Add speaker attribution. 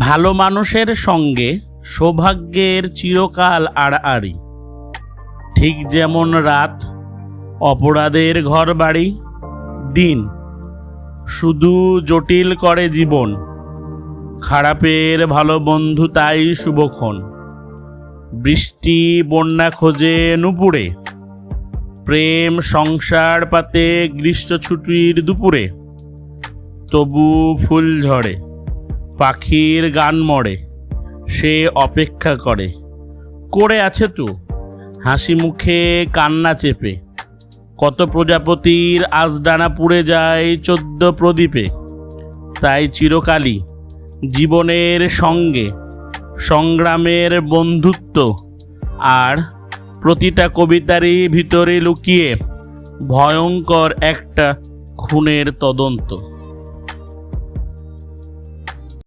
Speaker 1: ভালো মানুষের সঙ্গে সৌভাগ্যের চিরকাল আড়াআড়ি। ঠিক যেমন রাত, অপরাধের ঘর বাড়ি দিন শুধু জটিল করে জীবন। খারাপের ভালো বন্ধু তাই শুভক্ষণ। বৃষ্টি, বন্যা খোঁজে নুপুরে। প্রেম, সংসার পাতে গ্রীষ্ম ছুটির দুপুরে। তবু ফুল ঝরে। পাখির গান মরে, সে অপেক্ষা করে। করে আছে তো, হাসি মুখে কান্না চেপে। কত প্রজাপতির আজডানা পুড়ে যায় চোদ্দ প্রদীপে। তাই চিরকালই জীবনের সঙ্গে, সংগ্রামের বন্ধুত্ব আর প্রতিটা কবিতারই ভিতরে লুকিয়ে ভয়ঙ্কর একটা খুনের তদন্ত।